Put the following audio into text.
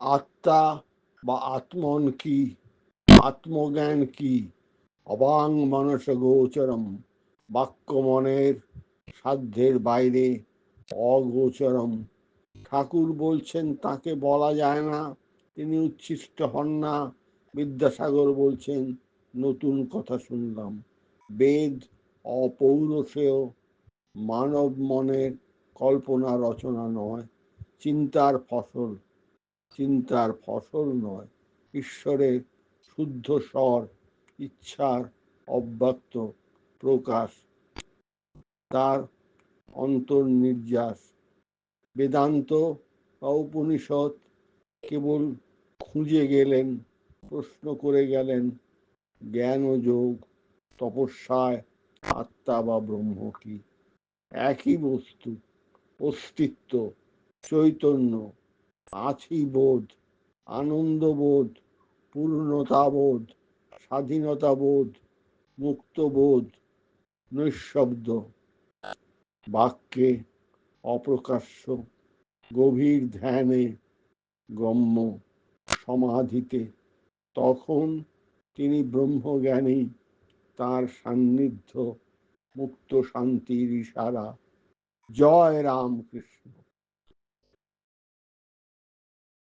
আত্মা বা আত্মন কি? আত্মজ্ঞান কি? অবাং মানস গোচরম। বাক্য মনের সাধ্যের বাইরে অগোচরম। ঠাকুর বলছেন, তাকে বলা যায় না। তিনি উচ্ছিষ্ট হন না। বিদ্যাসাগর বলছেন, নতুন কথা শুনলাম। বেদ অপৌরসেয় মানব মনের কল্পনা রচনা নয়। চিন্তার ফসল চিন্তার ফসল নয়, ঈশ্বরের শুদ্ধ স্বর, ইচ্ছার অব্যক্ত প্রকাশ। তার অন্তর্নির্যাস। বেদান্ত বা উপনিষদ কেবল খুঁজে গেলেন, প্রশ্ন করে গেলেন, জ্ঞান ও যোগ, তপস্যায় আত্মা বা ব্রহ্ম কি? একই বস্তু, অস্তিত্ব, চৈতন্য আছি বোধ আনন্দবোধ, পূর্ণতাবোধ, স্বাধীনতাবোধ, মুক্তবোধ, নৈশব্দ। বাক্যে অপ্রকাশ্য, গভীর ধ্যানে গম্য সমাধিতে তখন তিনি ব্রহ্মজ্ঞানী, তার সান্নিধ্য মুক্ত শান্তির ইশারা। জয় রাম কৃষ্ণ